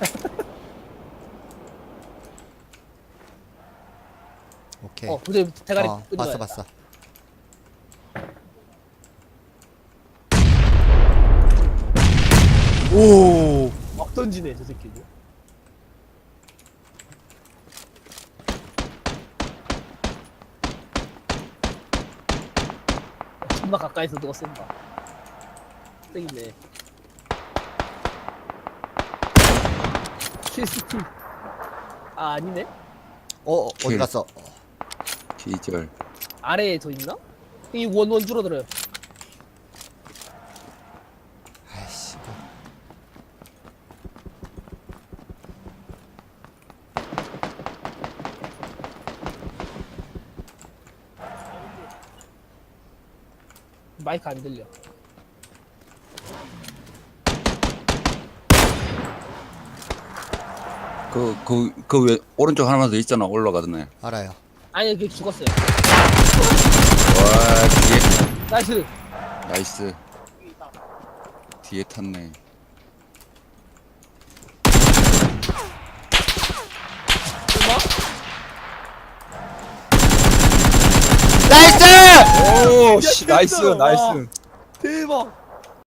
오케이. 어 도저히 대가리 어, 끊는 봤어 거야. 봤어. 오. 막 던지네 저 새끼도. 어, 존나 가까이서 누가 쏜다. 땡이네. 킬스티. 아 아니네. 어 어, 어디 킬. 갔어? 기절. 아래에 더 있나? 이 원원 줄어들어요. 아이씨. 이거. 마이크 안 들려. 그, 그, 그 왜, 오른쪽 하나만 더 있잖아. 올라가던데. 알아요. 아니 그게 죽었어요. 와, 뒤에. 나이스. 나이스. 뒤에 탔네. 얼마? 나이스! 오, 씨, 나이스, 와. 나이스. 대박.